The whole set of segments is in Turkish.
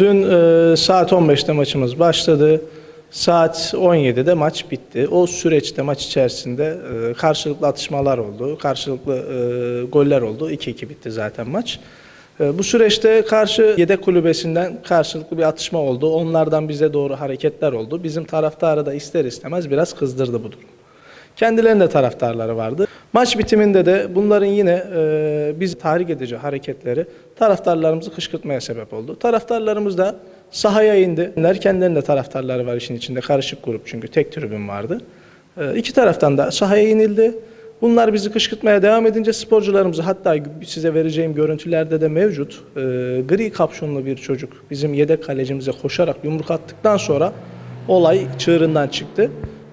Dün e, saat 15'te maçımız başladı. Saat 17'de maç bitti. O süreçte maç içerisinde e, karşılıklı atışmalar oldu. Karşılıklı e, goller oldu. 2-2 bitti zaten maç. E, bu süreçte karşı yedek kulübesinden karşılıklı bir atışma oldu. Onlardan bize doğru hareketler oldu. Bizim taraftarı da ister istemez biraz kızdırdı bu durum. Kendilerinde taraftarları vardı. Maç bitiminde de bunların yine e, biz tahrik edici hareketleri taraftarlarımızı kışkırtmaya sebep oldu. Taraftarlarımız da sahaya indi. Kendilerinde taraftarları var işin içinde. Karışık grup çünkü tek tribün vardı. E, iki taraftan da sahaya inildi. Bunlar bizi kışkırtmaya devam edince sporcularımızı hatta size vereceğim görüntülerde de mevcut. e, gri kapşonlu bir çocuk bizim yedek kalecimize koşarak yumruk attıktan sonra olay çığırından çıktı.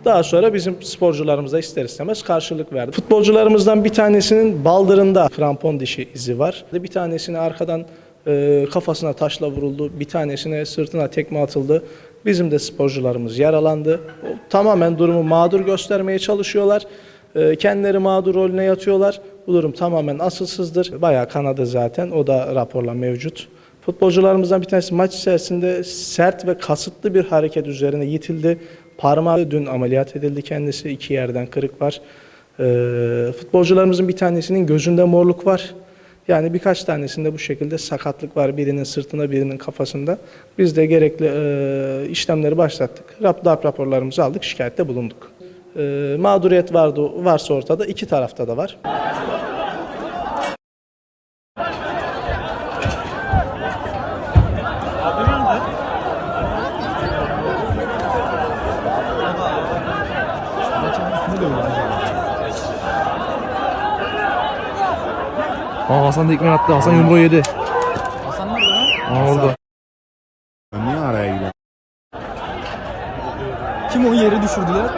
Daha sonra bizim sporcularımız da ister istemez karşılık verdi. Futbolcularımızdan bir tanesinin baldırında krampon dişi izi var. Bir tanesine arkadan e, kafasına taşla vuruldu. Bir tanesine sırtına tekme atıldı. Bizim de sporcularımız yaralandı. O, tamamen durumu mağdur göstermeye çalışıyorlar. E, kendileri mağdur rolüne yatıyorlar. Bu durum tamamen asılsızdır. Bayağı kanadı zaten. O da raporla mevcut. Futbolcularımızdan bir tanesi maç içerisinde sert ve kasıtlı bir hareket üzerine yitildi. Parmağı dün ameliyat edildi kendisi. iki yerden kırık var. Ee, futbolcularımızın bir tanesinin gözünde morluk var. Yani birkaç tanesinde bu şekilde sakatlık var. Birinin sırtında, birinin kafasında. Biz de gerekli e, işlemleri başlattık. Rap, DAP raporlarımızı aldık, şikayette bulunduk. E, mağduriyet vardı, varsa ortada iki tarafta da var. Aa Hasan da ekmeği attı. Hasan yumruğu yedi. Hasan nerede lan? Aa orada. Niye araya gidiyorum? Kim onu yere düşürdüler?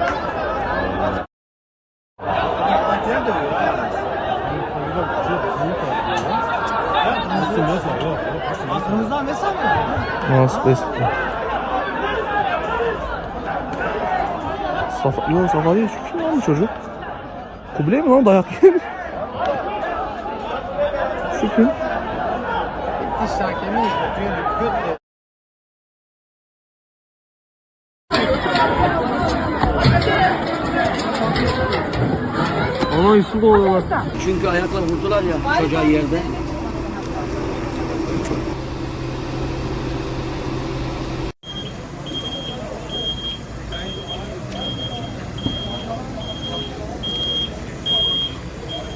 Aklımızdan ne sanmıyor? Aa Safa, yok Safa değil. Kim lan bu çocuk? Kubilay mı lan dayak yiyen? Şu kim? Diş hakemi oluyorlar. Çünkü ayakla vurdular ya çocuğa yerde.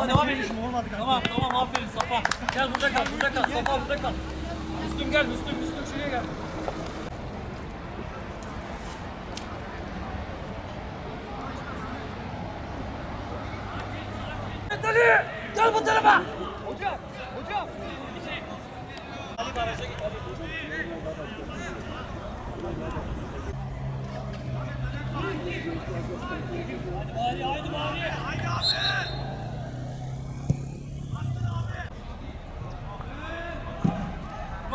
Safa devam edin. Tamam tamam aferin Safa. Gel burada kal burada kal. Safa burada kal. Müslüm gel Müslüm Müslüm şuraya gel. Ali gel bu tarafa. Hocam hocam. Ali baraja git. Hadi bari haydi bari. Haydi abi.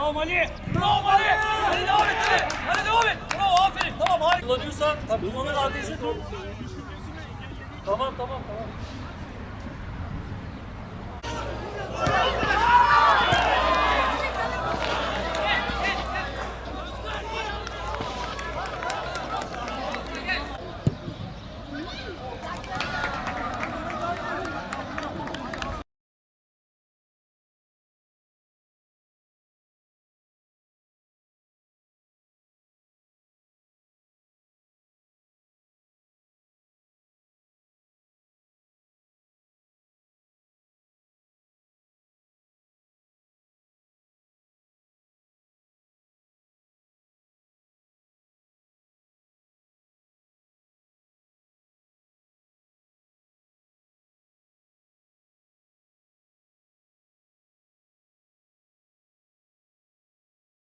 Bravo Ali! Bravo Ali! Hadi devam et Ali! Hadi devam et! Bravo aferin! Tamam harika. Kullanıyorsan kullanır adresi. Tamam tamam tamam.